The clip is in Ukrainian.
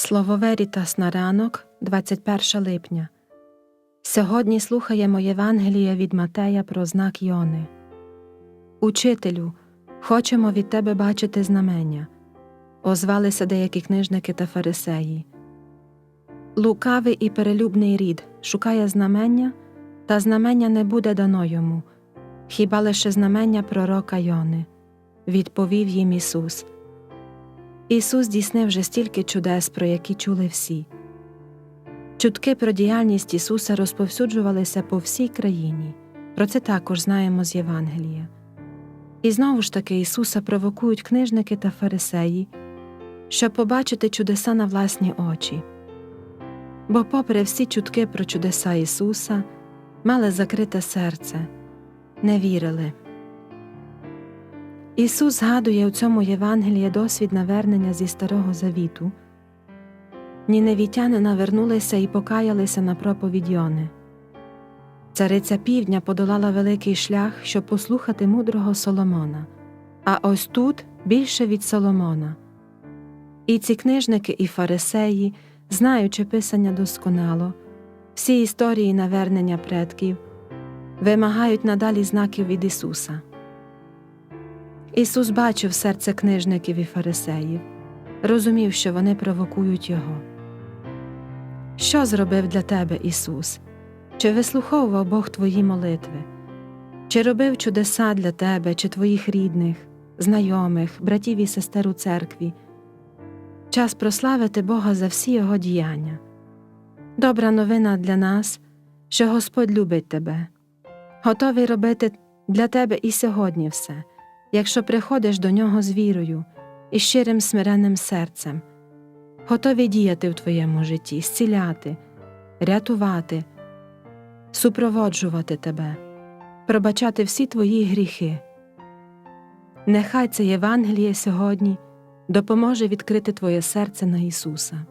Слово Верітас на ранок, 21 липня. Сьогодні слухаємо Євангелія від Матея про знак Йони. Учителю, хочемо від тебе бачити знамення. Озвалися деякі книжники та фарисеї. Лукавий і перелюбний рід шукає знамення, та знамення не буде дано йому, хіба лише знамення пророка Йони, відповів їм Ісус. Ісус здійснив вже стільки чудес, про які чули всі. Чутки про діяльність Ісуса розповсюджувалися по всій країні. Про це також знаємо з Євангелія. І знову ж таки Ісуса провокують книжники та фарисеї, щоб побачити чудеса на власні очі. Бо, попри всі чутки про чудеса Ісуса, мали закрите серце, не вірили. Ісус згадує у цьому Євангелії досвід навернення зі Старого Завіту. Ніневітяни навернулися і покаялися на проповідь Йони. Цариця півдня подолала великий шлях, щоб послухати мудрого Соломона, а ось тут більше від Соломона. І ці книжники і фарисеї, знаючи писання досконало, всі історії навернення предків, вимагають надалі знаків від Ісуса. Ісус бачив серце книжників і фарисеїв, розумів, що вони провокують Його. Що зробив для тебе Ісус? Чи вислуховував Бог твої молитви? Чи робив чудеса для тебе, чи твоїх рідних, знайомих, братів і сестер у церкві? Час прославити Бога за всі Його діяння. Добра новина для нас, що Господь любить тебе, готовий робити для тебе і сьогодні все якщо приходиш до нього з вірою і щирим смиренним серцем, готові діяти в твоєму житті, зціляти, рятувати, супроводжувати тебе, пробачати всі твої гріхи. Нехай це Євангеліє сьогодні допоможе відкрити твоє серце на Ісуса.